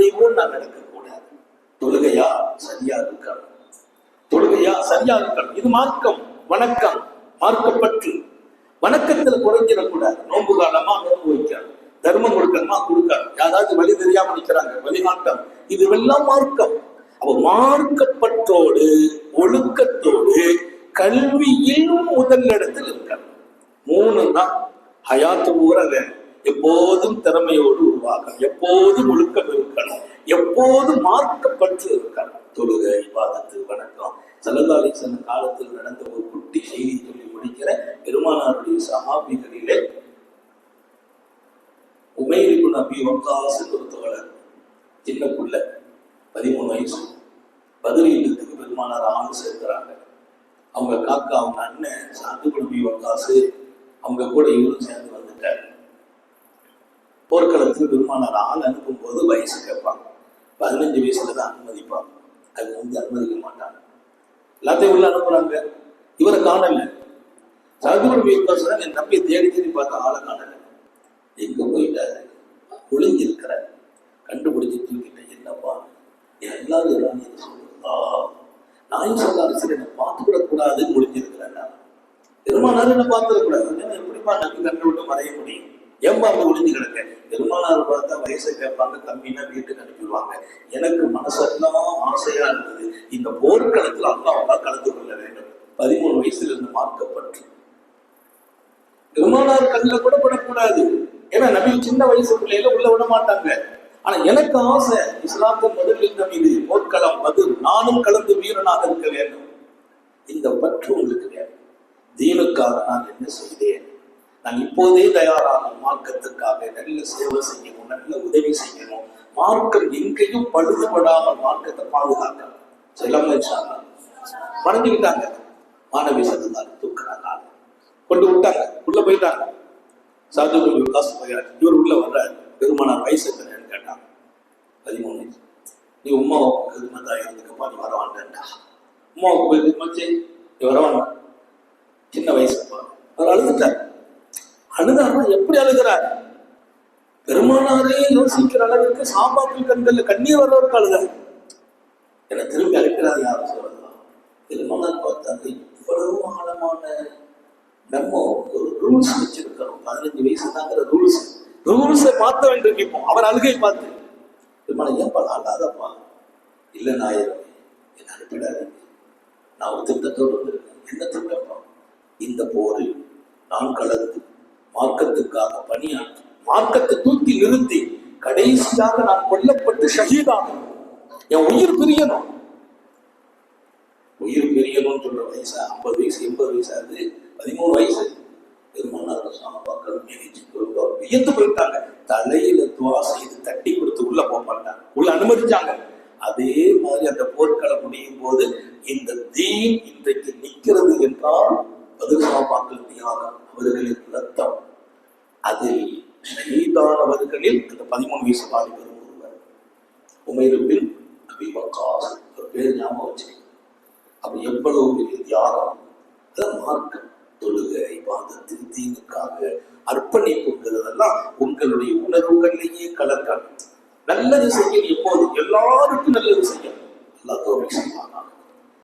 எதையும் நான் நடக்கக்கூடாது தொழுகையா? சரியா இருக்கணும். தொழுகையா? சரியா இருக்கணும். இது மார்க்கம் வணக்கம் மார்க்கப்பற்று. வணக்கத்துல குறைஞ்சிடக்கூடாது. நோன்பு காலமா நோன்பு வைக்கணும் தர்மம் கொடுக்கணுமா? கொடுக்கணும் யாராவது வழி தெரியாம நிக்கிறாங்க வழிகாட்டம் இதுவெல்லாம் மார்க்கம். அப்ப மார்க்கப்பற்றோடு ஒழுக்கத்தோடு கல்வியிலும் முதல் இடத்தில் இருக்கணும். மூணு தான் ஹயாத்து பூரா வேணும். எப்போதும் திறமையோடு உருவாகும் எப்போதும் ஒழுக்க எப்போதும் மார்க்கப்பற்று இருக்கணும் தொழுகை இபாதத்து வணக்கம். சல்லல்லாலிசன் காலத்தில் நடந்த ஒரு குட்டி செய்தி சொல்லி முடிக்கிற பெருமானாருடைய சகாபிகளிலே உமைரிபு நபி வக்காசு ஒரு தோழர் சின்ன புள்ள பதிமூணு வயசு. பதில் பெருமானார் ஆண்டு சேர்க்கிறாங்க. அவங்க காக்கா அவங்க அண்ணன் சாந்து குழம்பி வக்காசு அவங்க கூட இவரும் சேர்ந்து வந்துட்டாரு. போர்க்களத்தில் பெருமானார் ஆள் அனுப்பும் போது வயசு கேட்பாங்க. பதினஞ்சு வயசுல தான் அனுமதிப்பாங்க. அது வந்து அனுமதிக்க மாட்டாங்க. எல்லாத்தையும் உள்ள அனுப்புறாங்க இவரை காணல. சதுர் வீக்காசன் என் தம்பியை தேடி தேடி பார்த்த ஆளை காணல. எங்க போயிட்டாரு? ஒளிஞ்சிருக்கிற. கண்டுபிடிச்சு தூக்கிட்டேன் என்னப்பா? எல்லாரும் எல்லாம் சொல்லுங்களா சொல்லுதா நாயும் சொல்லாரு சரி என்னை பார்த்துக்கூட கூடாதுன்னு ஒளிஞ்சிருக்கிறேன் நான் என்ன பார்த்துக்கூடாது ஏன்னா எப்படிப்பா நம்பி கண்டு விட்டு மறைய முடியும்? ஏன்பா அங்க ஒளிஞ்சு கிடக்க. பெருமானார் பார்த்தா வயசை கேட்பாங்க கம்மினா வீட்டுக்கு அனுப்பிடுவாங்க எனக்கு மனசெல்லாம் ஆசையா இருந்தது. இந்த போர்க்களத்துல அல்லாஹ் கலந்து கொள்ள வேண்டும். பதிமூணு வயசுல இருந்து மார்க்கப்பட்டு பெருமானார் கண்ணில் கூட படக்கூடாது. ஏன்னா நபி சின்ன வயசு பிள்ளையில உள்ள விட மாட்டாங்க. ஆனா எனக்கு ஆசை இஸ்லாத்தின் முதலில் மீது போர்க்களம் அது நானும் கலந்து வீரனாக இருக்க வேண்டும். இந்த பற்று உங்களுக்கு வேண்டும் தீனுக்காக நான் என்ன செய்தேன்? நான் இப்போதே தயாரான மார்க்கத்துக்காக நல்ல சேவை செய்யணும் நல்ல உதவி செய்யணும். மார்க்கம் எங்கேயும் பழுதுபடாமல் மார்க்கத்தை பாதுகாக்கணும். செல்லம்மா மறைஞ்சுக்கிட்டாங்க. மாணவி சத்தத்தால் தூக்குறாங்க. கொண்டு விட்டாங்க. உள்ள போயிட்டாங்க. சாதுபு விகாஸ் போயாரு இவர் உள்ள வர்றாரு. பெருமானார் வயசு எத்தனைன்னு கேட்டாங்க. பதிமூணு. வயசு நீ உமா பெருமதா இருந்துக்கப்பா நீ வரவான்டா உமாவுக்கு போய் மச்சி நீ வரவாண்டா சின்ன வயசு அவர் அழுதாருன்னா எப்படி அழுகிறார்? பெருமானாரே யோசிக்கிற அளவுக்கு சாப்பாட்டு கண்கள்ல கண்ணீர் வர்றவருக்கு அழுதார். என திரும்பி அழைக்கிறார் யாரும் சொல்லலாம் பெருமானார் பார்த்தாங்க இவ்வளவு ஆழமான நம்ம ஒரு ரூல்ஸ் வச்சிருக்கிறோம். பதினஞ்சு வயசு தாங்கிற ரூல்ஸ் ரூல்ஸை பார்த்த வேண்டும் இப்போ அவர் அழுகை பார்த்து பெருமாள் ஏன்பா அழாதப்பா? இல்லை நாயகம் என்ன அனுப்பிடாதீங்க. நான் ஒரு திட்டத்தோடு வந்திருக்கேன். என்ன திட்டப்பா இந்த போரில் நான் கலந்து மார்க்கத்துக்காக பணியாற்றி மார்க்கத்தை தூக்கி நிறுத்தி கடைசியாக நான் கொல்லப்பட்டு ஷஹீதாகணும் என் உயிர் பிரியணும். உயிர் பிரியணும்னு சொல்ற வயசு ஐம்பது வயசு எண்பது வயசு ஆகுது. பதிமூணு வயசு. பெருமானார் சாபாக்கள் மிதிச்சு வியந்து போயிட்டாங்க. தலையில துவா செய்து தட்டி கொடுத்து உள்ள போக மாட்டாங்க. உள்ள அனுமதிச்சாங்க. அதே மாதிரி அந்த போர்க்களம் முடியும் போது இந்த தீன் இன்றைக்கு நிற்கிறது என்றால் பதில் சாபாக்கள் தியாகம் அவர்களின் ரத்தம் அதில் ஷஹீதானவர்களில் அந்த பதிமூணு வயசு வாலிபர் ஒருவர். உமைருபின் அபிபக்காஸ் ஒரு பேர் ஞாபகம் வச்சு அப்ப எவ்வளவு பெரிய தியாகம்? மார்க்கம் தொழுகை இபாதத்து தீனுக்காக அர்ப்பணிப்புங்கிறதெல்லாம் உங்களுடைய உணர்வுகளிலேயே கலக்கணும் நல்லது செய்யணும் எப்போது எல்லாருக்கும் நல்லது செய்யும் எல்லா தோல்வி செய்வாங்க